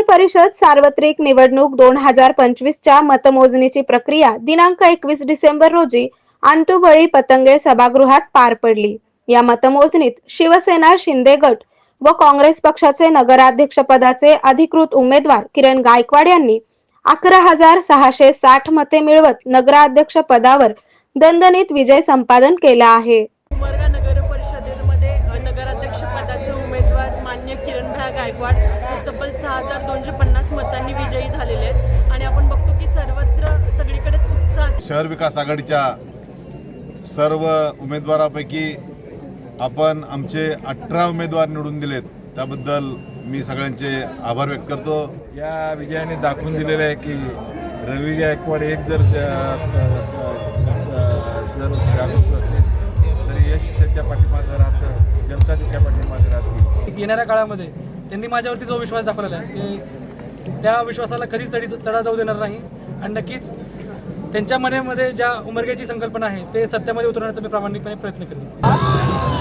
परिषद सार्वत्रिक निवडणूक दोन हजार पंचवीसच्या मतमोजणीची प्रक्रिया दिनांक एकवीस डिसेंबर रोजी आंतुबळी पतंगे सभागृहात पार पडली. या मतमोजणीत शिवसेना शिंदे गट व काँग्रेस पक्षाचे नगराध्यक्षपदाचे अधिकृत उमेदवार किरण गायकवाड यांनी अकरा हजार सहाशे साठ मते मिळवत नगराध्यक्ष पदावर दणदणीत विजय संपादन केला आहे. नगराध्यक्ष पदाचे उमेदवार मान्य किरणभाई गायकवाड हे तब्बल सहा हजार दोनशे पन्नास मतांनी विजयी झालेले आहेत. आणि आपण बघतो की सर्वत्र सगळीकडेच उत्साह शहर विकास आघाडीच्या सर्व उमेदवारापैकी आपण आमचे अठरा उमेदवार निवडून दिलेत. त्याबद्दल मी सगळ्यांचे आभार व्यक्त करतो. या विजयाने दाखवून दिलेलं आहे की रवी गायकवाड एक जर त्याच्या पाठीमागं राहते येणाऱ्या काळामध्ये त्यांनी माझ्यावरती जो विश्वास दाखवलेला आहे ते त्या विश्वासाला कधीच तडी तडा जाऊ देणार नाही. आणि नक्कीच त्यांच्या मनामध्ये ज्या उमरग्याची संकल्पना आहे ते सत्यामध्ये उतरवण्याचा मी प्रामाणिकपणे प्रयत्न करेन.